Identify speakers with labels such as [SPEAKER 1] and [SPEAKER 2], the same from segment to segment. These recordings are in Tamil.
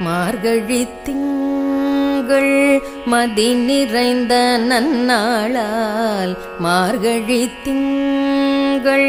[SPEAKER 1] மார்கழி திங்கள் மதி நிறைந்த நன்னாளால் மார்கழி திங்கள்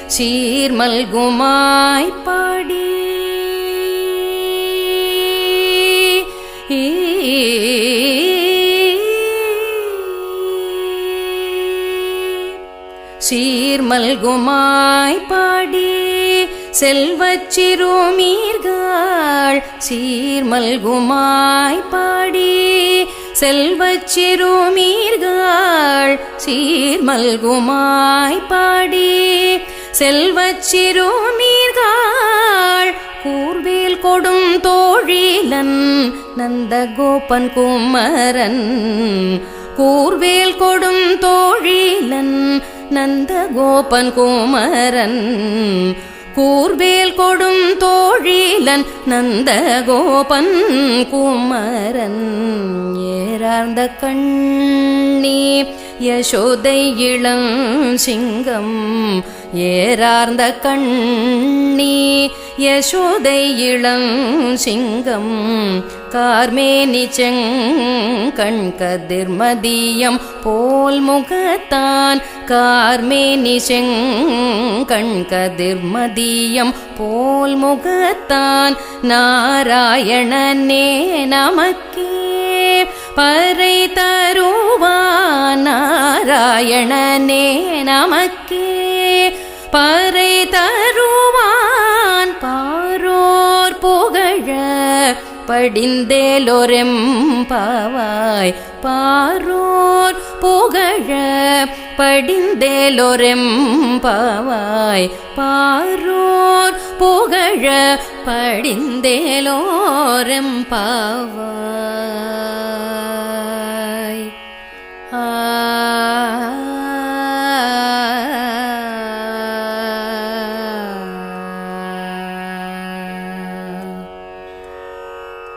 [SPEAKER 1] சீர்மல்குமாய் பாடி. சீர்மல்குமாய் பாடி. செல்வச் சிறுமீர்கள் சீர்மல்குமாய் பாடி. செல்வச் சிறுமீர்கள் சீர்மல்குமாய் பாடி. செல்வச் சிறுமீர்கள் கூர்வேல் கொடும் தோழிலன் நந்த கோபன் குமரன். கூர்வேல் கொடும் தோழிலன் நந்த கோபன் குமரன். கூர்வேல் கொடும் தோ கோகிலன் நந்த கோபன் குமரன் ஏறார்ந்த கண்ணீ யசோதை இளம் சிங்கம் ஏறார்ந்த கண்ணீ யசோதை இளம் சிங்கம் கார்மேனி செங்கண் கதிர்மதியம் போல் முகத்தான் கார்மேனி செங்கண் கதிர்மதியம் போல் முகத்தான் நாராயணனே நமக்கே பறை தருவான் நாராயணனே நமக்கே பறை தரு படிந்தேலோரெம் பாவாய் பாரோர் புகழ படிந்தேலோரெம் பாவாய் பாரோர் புகழ படிந்தேலோரெம் பாவாய்